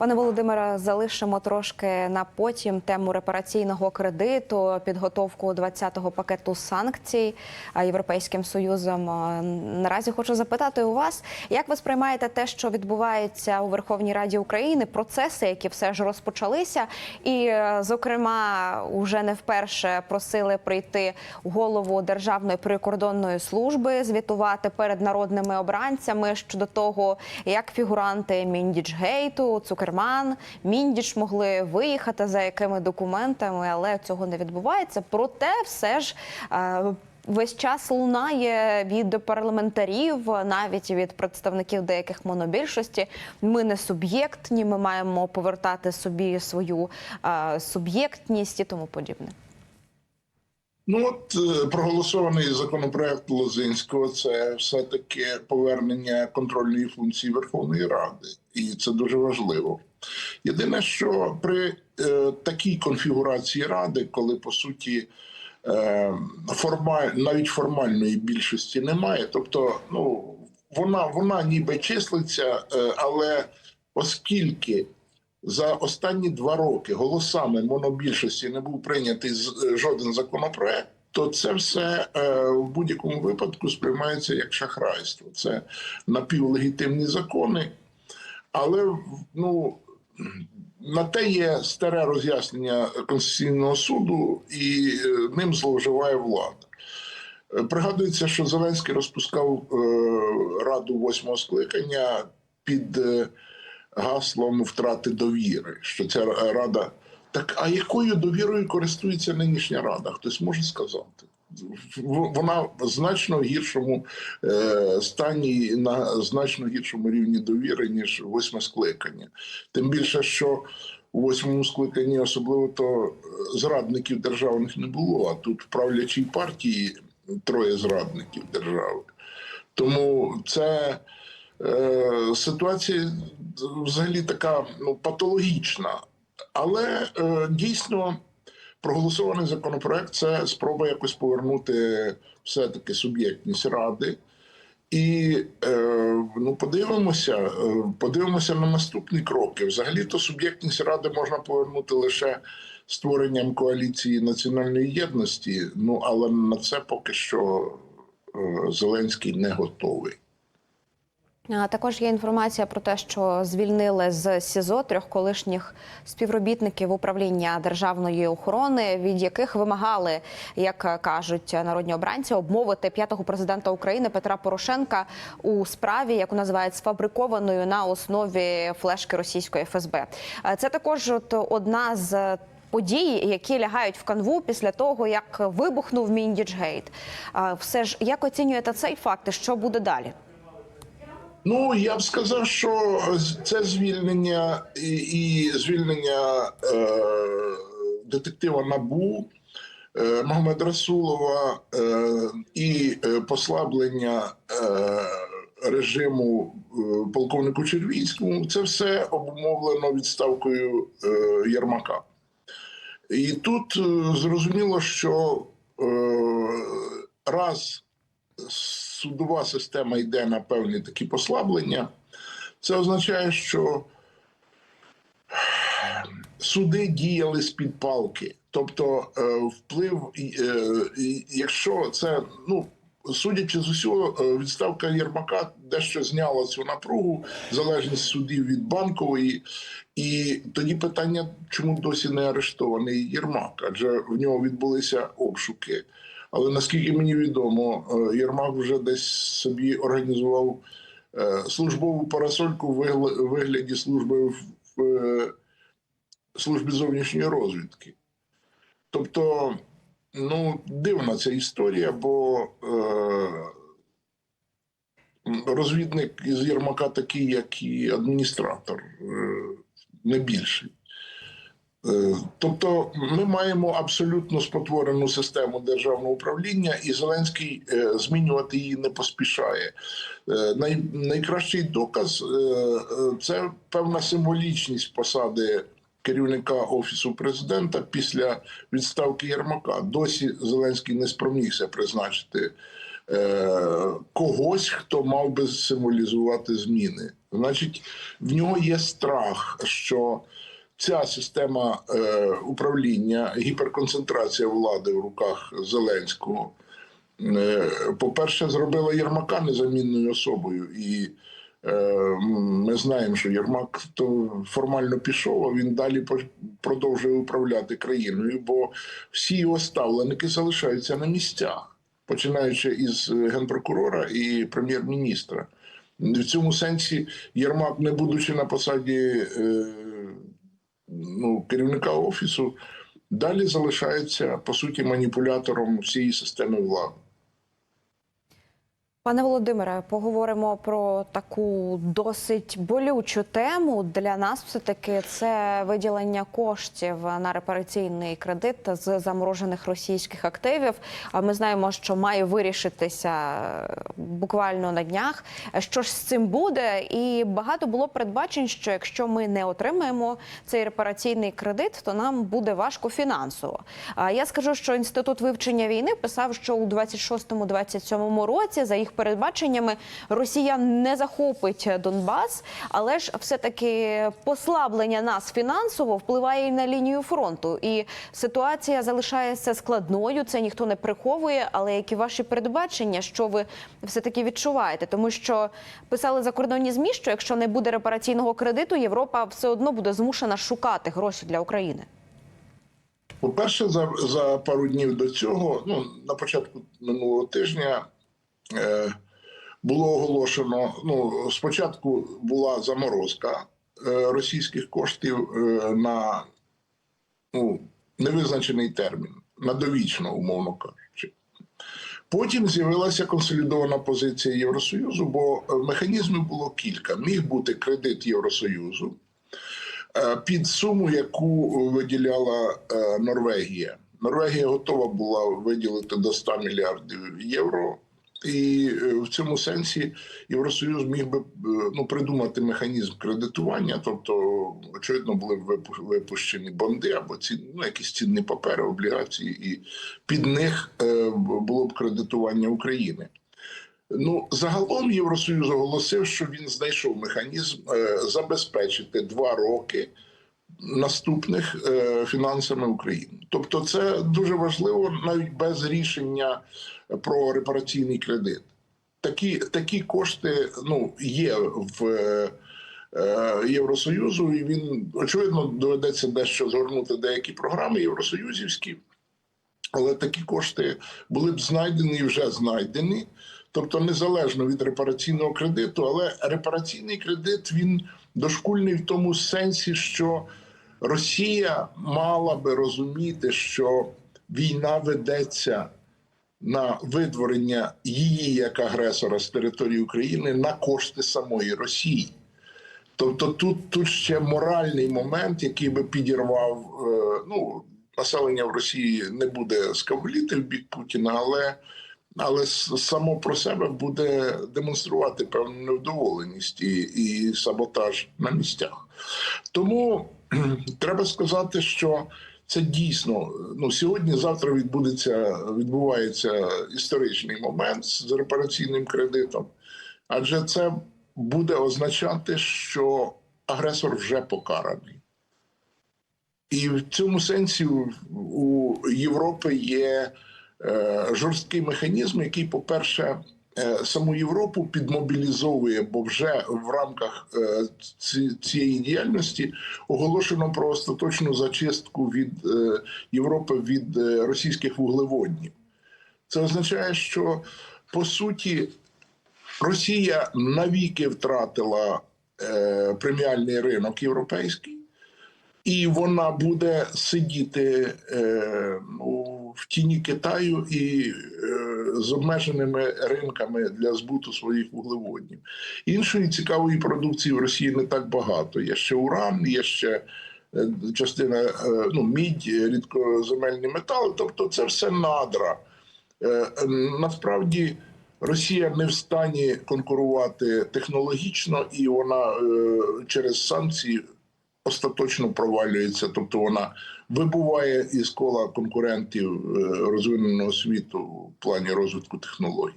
Пане Володимире, залишимо трошки на потім тему репараційного кредиту, підготовку 20-го пакету санкцій Європейським Союзом. Наразі хочу запитати у вас, як ви сприймаєте те, що відбувається у Верховній Раді України, процеси, які все ж розпочалися, і, е, зокрема, уже не вперше просили прийти голову Державної прикордонної служби, звітувати перед народними обранцями щодо того, як фігуранти Міндічгейту, Цукерман, Міндіч могли виїхати за якими документами, але цього не відбувається. Проте, все ж. е, Весь час лунає від парламентарів, навіть від представників деяких монобільшості. Ми не суб'єктні, ми маємо повертати собі свою е, суб'єктність і тому подібне. Ну от е, проголосований законопроект Лозинського це все-таки повернення контрольної функції Верховної Ради, і це дуже важливо. Єдине, що при е, такій конфігурації ради, коли по суті е, формаль, навіть формальної більшості немає, тобто, ну вона, вона ніби числиться, е, але оскільки за останні два роки голосами монобільшості не був прийнятий е, жоден законопроект, то це все е, в будь-якому випадку сприймається як шахрайство. Це напівлегітимні закони, але ну. На те є старе роз'яснення Конституційного суду, і е, ним зловживає влада. Пригадується, що Зеленський розпускав раду восьмого скликання під гаслом втрати довіри, що ця рада. Так, а якою довірою користується нинішня рада? Хтось може сказати? Вона в значно гіршому е, стані на значно гіршому рівні довіри, ніж восьме скликання. Тим більше, що у восьмому скликанні особливо то е, зрадників державних не було. А тут в правлячій партії троє зрадників держави. Тому це е, ситуація взагалі така ну, патологічна. Але е, дійсно проголосований законопроект це спроба якось повернути все-таки суб'єктність ради. І е, ну, подивимося, е, подивимося на наступні кроки. Взагалі, то суб'єктність ради можна повернути лише створенням коаліції національної єдності. Ну але на це поки що е, Зеленський не готовий. Також є інформація про те, що звільнили з СІЗО трьох колишніх співробітників управління державної охорони, від яких вимагали, як кажуть народні обранці, обмовити п'ятого президента України Петра Порошенка у справі, яку називають сфабрикованою на основі флешки російської ФСБ. Е, Це також от одна з. Події, які лягають в канву після того, як вибухнув Міндічгейт. А, Все ж як оцінюєте цей факт що буде далі? Ну я б сказав, що це звільнення і, і звільнення е, детектива Набу е, Магомеда Расулова е, і е, послаблення е, режиму е, полковнику Червінському. Це все обумовлено відставкою е, Єрмака. І тут е, зрозуміло, що е, раз судова система йде на певні такі послаблення, це означає, що суди діяли з-під палки. Тобто е, вплив, е, якщо це, ну, судячи з усього, е, відставка Єрмака дещо зняла цю напругу, залежність судів від банкової. І тоді питання, чому досі не арештований Єрмак? Адже в нього відбулися обшуки. Але наскільки мені відомо, е, Єрмак вже десь собі організував е, службову парасольку в вигляді служби в е, службі зовнішньої розвідки. Тобто, ну, дивна ця історія, бо розвідник із Єрмака такий, як і адміністратор, не більший. Е, Тобто ми маємо абсолютно спотворену систему державного управління, і Зеленський е, змінювати її не поспішає. Е, Най, найкращий доказ це певна символічність посади керівника офісу президента після відставки Єрмака. Досі Зеленський не спромігся призначити когось, хто мав би символізувати зміни. Значить, в нього є страх, що ця система е, управління, гіперконцентрація влади в руках Зеленського, е, по-перше, зробила Єрмака незамінною особою. І е, ми знаємо, що Єрмак то формально пішов, а він далі продовжує управляти країною, бо всі його ставленики залишаються на місцях, починаючи із генпрокурора і прем'єр-міністра. В цьому сенсі Єрмак, не будучи на посаді ну, керівника офісу, далі залишається по суті маніпулятором всієї системи влади. Пане Володимире, поговоримо про таку досить болючу тему. Для нас все таки це виділення коштів на репараційний кредит з заморожених російських активів. А ми знаємо, що має вирішитися е, буквально на днях. Що ж з цим буде? І багато було передбачень, що якщо ми не отримаємо цей репараційний кредит, то нам буде важко фінансово. А я скажу, що інститут вивчення війни писав, що у 26-27 році за їх передбаченнями Росія не захопить Донбас, але ж все-таки послаблення нас фінансово впливає і на лінію фронту. І ситуація залишається складною. Це ніхто не приховує. Але які ваші передбачення, що ви все таки відчуваєте? Тому що писали закордонні змі, що якщо не буде репараційного кредиту, Європа все одно буде змушена шукати гроші для України. По-перше, за, за пару днів до цього, ну на початку минулого тижня, було оголошено. Ну, спочатку була заморозка е, російських коштів е, на ну, невизначений термін, на довічно, умовно кажучи. Потім з'явилася консолідована позиція Євросоюзу, бо е, механізмів було кілька. Міг бути кредит Євросоюзу е, під суму, яку виділяла е, Норвегія. Норвегія готова була виділити до 100 мільярдів євро. І е, в цьому сенсі Євросоюз міг би е, ну, придумати механізм кредитування, тобто, очевидно, були б випущені бонди або ці, ну, якісь цінні папери, облігації, і під них е, було б кредитування України. Ну, загалом Євросоюз оголосив, що він знайшов механізм забезпечити два роки наступних е, фінансами України. Тобто, це дуже важливо навіть без рішення про репараційний кредит. Такі, такі кошти ну, є в е, е, Євросоюзу, і він очевидно доведеться дещо згорнути деякі програми євросоюзівські, але такі кошти були б знайдені і вже знайдені. Тобто незалежно від репараційного кредиту, але репараційний кредит він дошкульний в тому сенсі, що Росія мала би розуміти, що війна ведеться на видворення її як агресора з території України на кошти самої Росії. Тобто тут, тут ще моральний момент, який би підірвав е, ну, населення в Росії не буде скавліти в бік Путіна, але, але само про себе буде демонструвати певну невдоволеність і, і саботаж на місцях. Тому треба сказати, що це дійсно ну сьогодні, завтра відбудеться відбувається історичний момент з репараційним кредитом, адже це буде означати, що агресор вже покараний. І в цьому сенсі у- Європи є е, жорсткий механізм, який, по-перше, саму Європу підмобілізовує, бо вже в рамках е, цієї діяльності оголошено про остаточну зачистку від е, Європи від е, російських вуглеводнів. Це означає, що по суті Росія навіки втратила е, преміальний ринок європейський, і вона буде сидіти е, ну, в тіні Китаю і е, з обмеженими ринками для збуту своїх вуглеводнів. Іншої цікавої продукції в Росії не так багато. Є ще уран, є ще е, частина е, ну, мідь, рідкоземельні метали. Тобто, це все надра. Насправді Росія не в стані конкурувати технологічно, і вона е, через санкції остаточно провалюється. Тобто вона вибуває із кола конкурентів е, розвиненого світу в плані розвитку технологій.